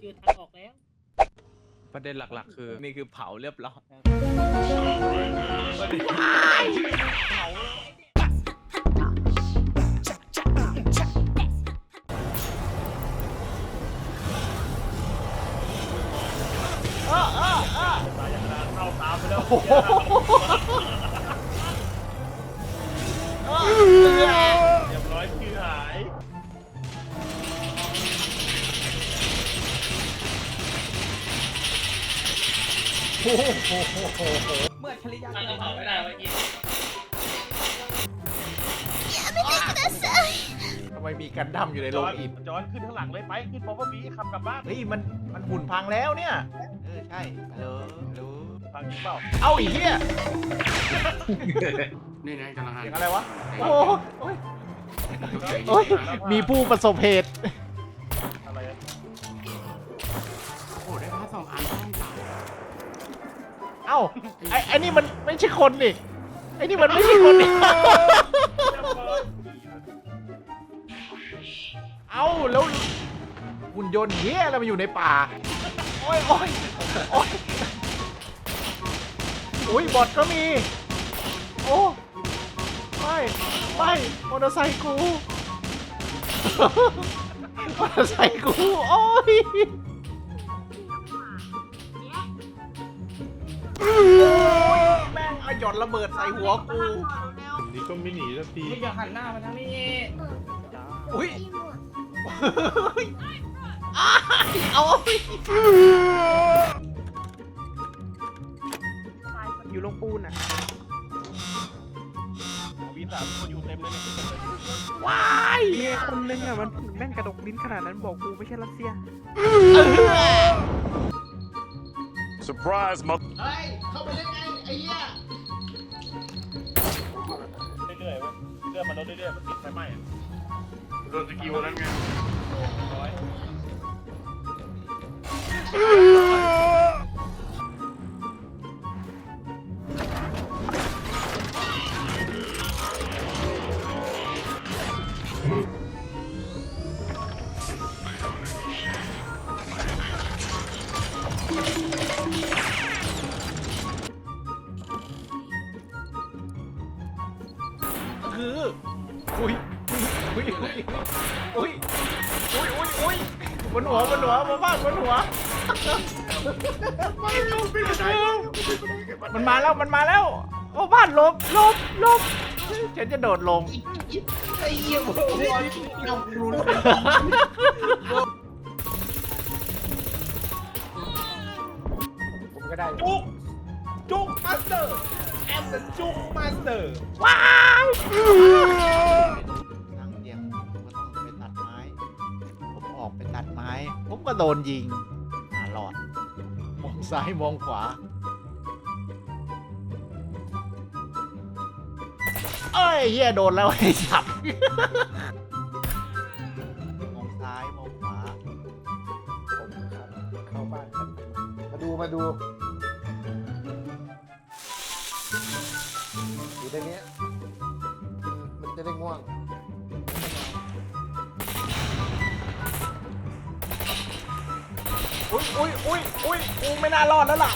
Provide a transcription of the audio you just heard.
เจอทางออกแล้วประเด็นหลักๆ คือนี่คือเผาเรียบร้อยเรียบร้อยคือหาย เมื่อชริยะทางเราเผาไม่ได้เมื่อกี้ทำไมมีกันดั้มอยู่ในจโรองนอิฐจอนขึ้นข้างหลังเลยไปขึ้นบอมบี้ขับกลับบ้านเฮ้ยมันมันหุ่นพังแล้วเนี่ย เออใช่ฮัลโหลฮัลโหลฟังจริงเปล่า เอ้าไอีเหี้ยนี่นะกำลังหันเสียงอะไรวะ โอ้โอ้ยโอ้ยมีผู้ประสบเหตุ เอ้าไอ้ไอ้นี่มันไม่ใช่คนนี่ไอ้นี่มันไม่ใช่คนนี่เอ้าแล้วหุ่นยนต์เฮียอะไรมาอยู่ในป่าโอ้ยโอ้ยโอ้ยอุ้ยบอทก็มี โอ้ไม่ไม่มอเตอร์ไซค์กูมอเตอร์ไซค์กูโอ้ย อาหย่อนระเบิดใส่หัวกูนี่ก็ไม่หนีสักทีมึงอย่าหันหน้ามาทางนี้อุ้ยอ้ายเอาไปอยู่ลงปูนอะวีสามคนอยู่เต็มเลยเนี่ยว้ายมีคนนึงอะมันแม่งกระดกลิ้นขนาดนั้นบอกกูไม่ใช่รัสเซีย Surprise, mother. เว้ยเรื่อยมันลดเรื่อยๆมันติดไฟไหม้อะโดนสกิลนั้นไงร้อย คืออุ้ยอุ้ยอุ้ยอุ้ยอุ้ยอุ้ยอุ้ยบนหัวบนหัวมาบ้านบนหัวมันมาแล้วมันมาแล้วโอ้บ้านหลบหลบหลบฉันจะโดดลงผมก็ได้จุกจุกมาสเตอร์ แอมเดอะจุกมาสเตอร์ว้าวทางเตียงผมก็ต้องไปตัดไม้ ผมออกไปตัดไม้ ผมก็โดนยิงหาหลอด มองซ้ายมองขวาเอ้ยเฮียโดนแล้วไอ้สับมองซ้ายมองขวาผมครับเข้าบ้านกันมาดูมาดู อยู่ในเนี้ยมันจะได้ง่วง อุ้ยอุ้ยอุ้ยอุ้ยกูไม่น่ารอดแล้วล่ะ